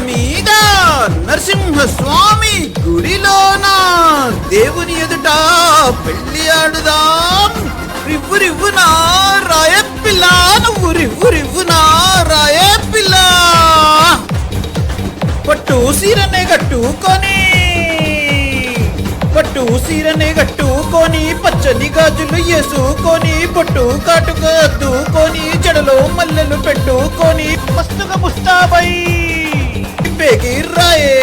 మీద నరసింహ స్వామి గుడిలోన దేవుని ఎదుట పెళ్ళి ఆడుదాం. రివ్వు రివ్వునా రాయపిల్ల నువ్వు రివ్వు రివ్వునా రాయపిల్ల పట్టు సీరనే కట్టుకొని పట్టు సీరనే కట్టుకొని పచ్చని గాజులు వేసుకొని పట్టు కాటుగా రాయే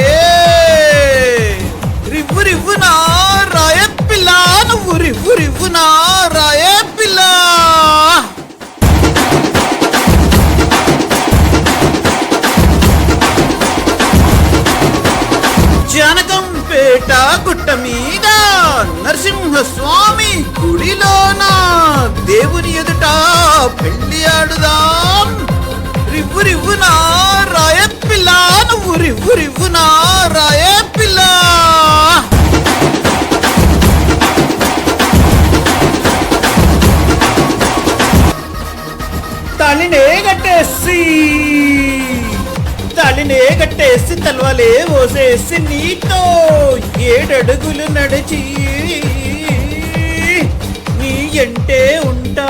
రివ్వు రివ్వునా రాయ పిల్ల నువ్వు రివ్వు రివ్వునా రాయ పిల్ల. జనకంపేట గుట్ట మీద నరసింహ స్వామి గుడిలోన దేవుని ఎదుట పెళ్ళి ఆడుదాం. రివ్వు రివ్వునా రాయపిల్ల నువ్వు తలినే కట్టేసి తలినే కట్టేసి తలవలే ఓసేసి నీతో ఏడడుగులు నడిచి నీ ఎంటే ఉంటా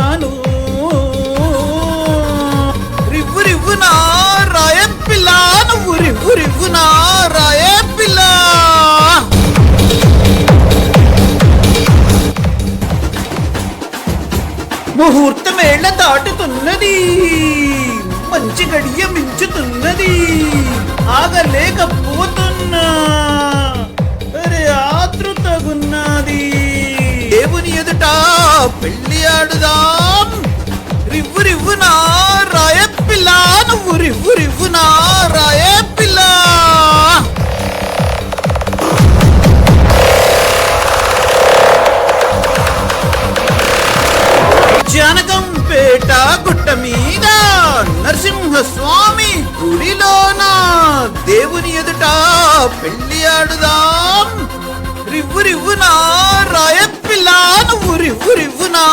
ముహూర్తమేళ దాటుతున్నది. మంచి గడియ మించుతున్నది. ఆగలేకపోతున్నా. అరే ఆతృతగున్నది దేవుని ఎదుట పెళ్ళి ఆడుదాం. రివ్వు రివ్వునా జనకంపేట గుట్ట మీద నరసింహ స్వామి గుడిలోన దేవుని ఎదుట పెళ్ళి ఆడుదాం. రివ్వు రివ్వునా రాయ పిల్ల నువ్వు రివ్వు రివ్వునా